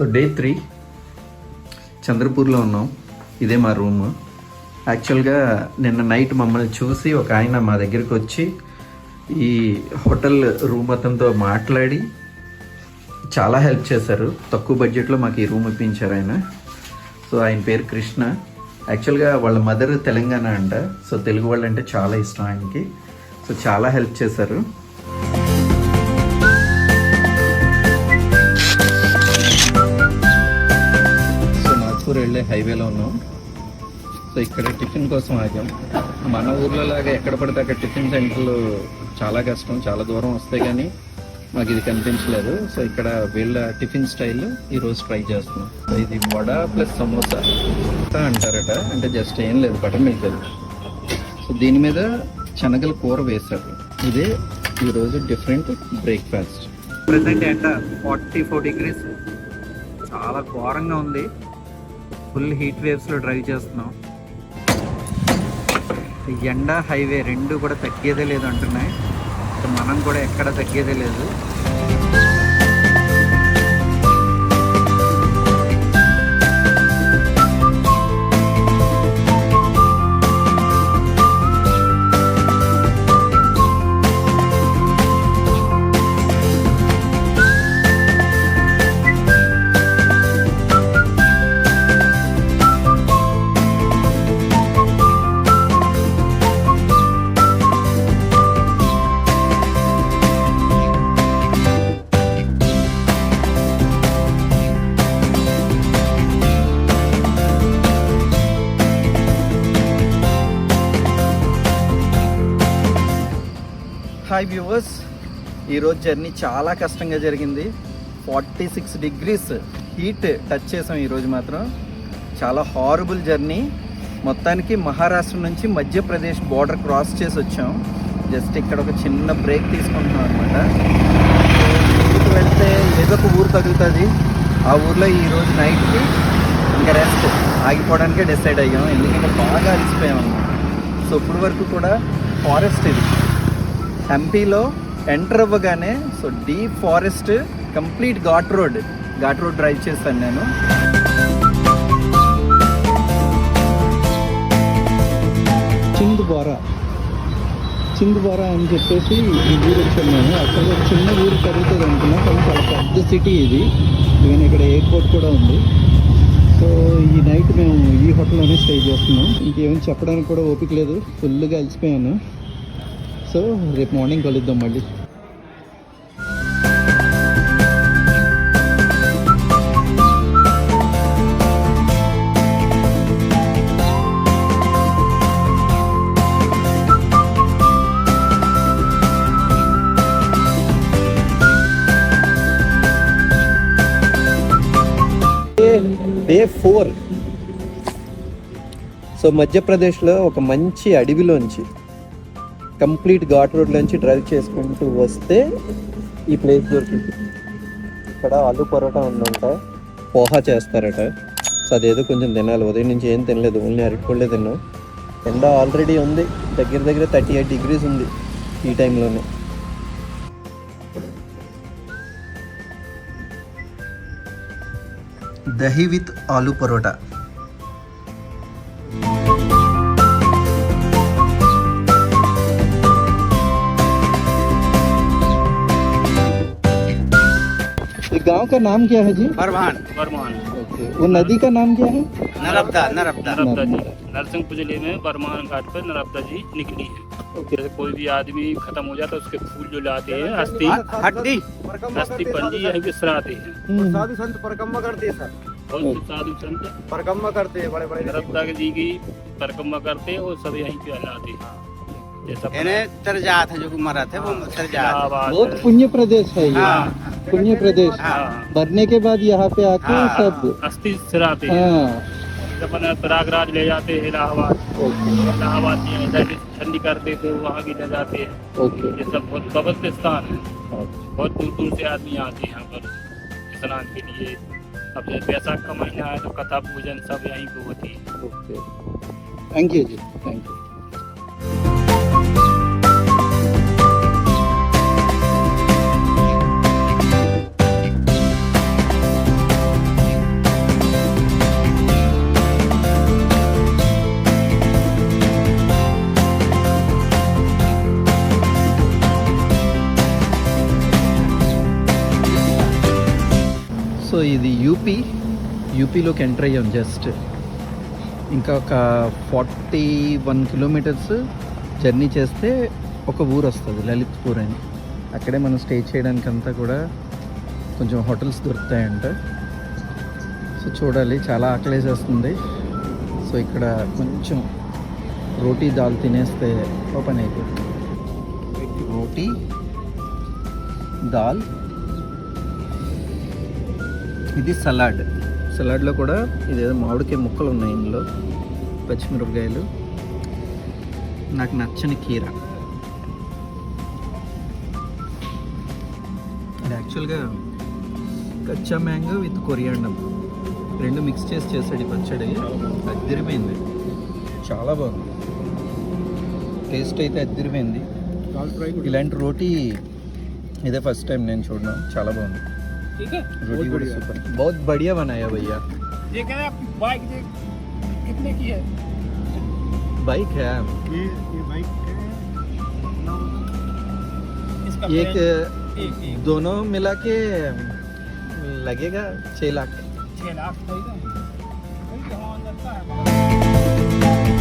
So day three చంద్రపూర్లో ఉన్నాం. ఇదే మా రూమ్. యాక్చువల్గా నిన్న నైట్ మమ్మల్ని చూసి ఒక ఆయన మా దగ్గరికి వచ్చి ఈ హోటల్ రూమ్ అతనితో మాట్లాడి చాలా హెల్ప్ చేశారు. తక్కువ బడ్జెట్లో మాకు ఈ రూమ్ ఇప్పించారు ఆయన. సో ఆయన పేరు కృష్ణ. యాక్చువల్గా వాళ్ళ మదర్ తెలంగాణ అంట. సో తెలుగు వాళ్ళంటే చాలా ఇష్టం ఆయనకి. సో చాలా హెల్ప్ చేశారు. సో వెళ్ళే హైవేలో ఉన్నాం. సో ఇక్కడ టిఫిన్ కోసం ఆగాం. మన ఊర్లో లాగా ఎక్కడ పడితే అక్కడ టిఫిన్ సెంటర్లు చాలా కష్టం చాలా దూరం వస్తాయి కానీ మాకు ఇది కనిపించలేదు. సో ఇక్కడ వీళ్ళ టిఫిన్ స్టైల్ ఈరోజు ట్రై చేస్తున్నాం. ఇది వడ ప్లస్ సమోసా అంటారట. అంటే జస్ట్ ఏం లేదు బటర్ మిల్క్. సో దీని మీద శనగల కూర వేశారు. ఇది ఈరోజు డిఫరెంట్ బ్రేక్ఫాస్ట్. ప్రజెంట్ ఎండ ఫార్టీ ఫోర్ డిగ్రీస్ చాలా ఘోరంగా ఉంది. ఫుల్ హీట్ వేవ్స్లో డ్రైవ్ చేస్తున్నాం. ఎండ హైవే రెండు కూడా తగ్గేదే లేదు అంటున్నాయి. మనం కూడా ఎక్కడ తగ్గేదే లేదు. హాయ్ వ్యూవర్స్ ఈరోజు జర్నీ చాలా కష్టంగా జరిగింది. Forty six degrees heat touch చేసాం ఈరోజు మాత్రం. చాలా హారబుల్ జర్నీ. మొత్తానికి మహారాష్ట్ర నుంచి మధ్యప్రదేశ్ బార్డర్ క్రాస్ చేసి వచ్చాం. జస్ట్ ఇక్కడ ఒక చిన్న బ్రేక్ తీసుకుంటున్నాం అనమాట ఊరికి వెళ్తే ఏదో ఒక ఊరు తగులుతుంది ఆ ఊర్లో ఈరోజు నైట్కి ఇంకా రెస్ట్ ఆగిపోవడానికే డిసైడ్ అయ్యాం. ఎందుకంటే బాగా అలసిపోయాం అన్నమాట. సో ఇప్పటి వరకు కూడా ఫారెస్ట్ ఇది. ఎంపీలో ఎంటర్ అవ్వగానే so deep forest complete ghat road. Ghat road drive చేశాను నేను. చిందుబోరా. చిందుబోరా అని చెప్పేసి ఈ ఊరు వచ్చాను నేను. అక్కడ చిన్న ఊరు కరుగుతుంది అనుకున్నా కానీ చాలా పెద్ద సిటీ ఇది. నేను ఇక్కడ ఎయిర్పోర్ట్ కూడా ఉంది. సో ఈ నైట్ మేము ఈ హోటల్లోనే స్టే చేస్తున్నాం. ఇంకేం చెప్పడానికి కూడా ఓపిక లేదు. ఫుల్గా అలసిపోయాను. సో రేపు మార్నింగ్ కలుద్దాం మళ్ళీ. డే ఫోర్ సో మధ్యప్రదేశ్లో ఒక మంచి అడవిలోంచి కంప్లీట్ ఘాట్ రోడ్ నుంచి డ్రైవ్ చేసుకుంటూ వస్తే ఈ ప్లేస్ దొరికింది. ఇక్కడ ఆలు పరోటా ఉందంట. పోహా చేస్తారట. సో అదేదో కొంచెం తినాలి. ఉదయం నుంచి ఏం తినలేదు. ఓన్లీ అరటిపళ్ళే తిన్నాం. ఎండ ఆల్రెడీ ఉంది. దగ్గర దగ్గర థర్టీ ఎయిట్ డిగ్రీస్ ఉంది ఈ టైంలోనే దహి విత్ ఆలు పరోటా. गाँव का नाम क्या है जी? परमान बरमान ओके वो नदी का नाम क्या है? नरबदा नरबदा। नर्मदा जी। नर्मदा। नरसिंहपुर ज़िले में बरमान घाट पर नर्मदा जी निकली है। जैसे कोई भी आदमी खत्म हो जाता है उसके फूल जो लाते हैं अस्थि हड्डी। अस्थि पंजी यहीं के सराते हैं। हम्म, साधु संत परिक्रमा करते हैं सर। बहुत साधु संत? परिक्रमा करते हैं बड़े बड़े नर्मदा जी की परिक्रमा करते हैं और सब यहीं पे लाते हैं। तरजात है जो मरा थे वो तरजात बहुत पुण्य प्रदेश है ये। हाँ। पुण्य प्रदेश। हाँ। मरने के बाद यहाँ पे आके हाँ, सब अस्थि सराते हैं। हाँ। प्रयागराज ले जाते हैं इलाहाबाद। इलाहाबाद ठंडी करते थे वहाँ भी ले जाते हैं। ये सब बहुत पवित्र स्थान है। अच्छा, बहुत दूर दूर से आदमी आते हैं यहाँ पर स्नान के लिए। अब जैसे बैसाख का महीना है तो कथा पूजन सब यहीं पे होती है। Okay. Thank you ji. Thank you so ఇది యూపీ యూపీలోకి ఎంటర్ అయ్యాం జస్ట్ ఇంకా ఒక ఫార్టీ వన్ కిలోమీటర్స్ జర్నీ చేస్తే ఒక ఊరు వస్తుంది లలిత్పూర్ అని. అక్కడే మనం స్టే చేయడానికి అంతా కూడా కొంచెం హోటల్స్ దొరుకుతాయంట. సో చూడాలి చాలా ఆకలేసేస్తుంది. సో ఇక్కడ కొంచెం రోటీ దాల్ తినేస్తే ఓపెన్ అయిపోతుంది. రోటీ దాల్ ఇది సలాడ్. సలాడ్లో కూడా ఇదేదో మామిడికాయ ముక్కలు ఉన్నాయి ఇందులో. పచ్చిమిరపకాయలు. నాకు నచ్చని కీర. ఇది యాక్చువల్గా కచ్చా మ్యాంగో విత్ కొరియాండం. రెండు మిక్స్ చేసి చేసాడు ఈ పచ్చడి. అద్దరిపోయింది. చాలా బాగుంది. టేస్ట్ అయితే అద్దరిపోయింది. ఇలాంటి రోటీ ఇదే ఫస్ట్ టైం నేను చూడడం చాలా బాగుంది. ठीक है? रोटी बड़ी सुपर बहुत बढ़िया बनाया भैया। ये कह रहे हैं बाइक कितने की है? बाइक है। ये ये बाइक इसका एक एक एक दोनों मिला के लगेगा छः लाख। छः लाख हाँ लगता है।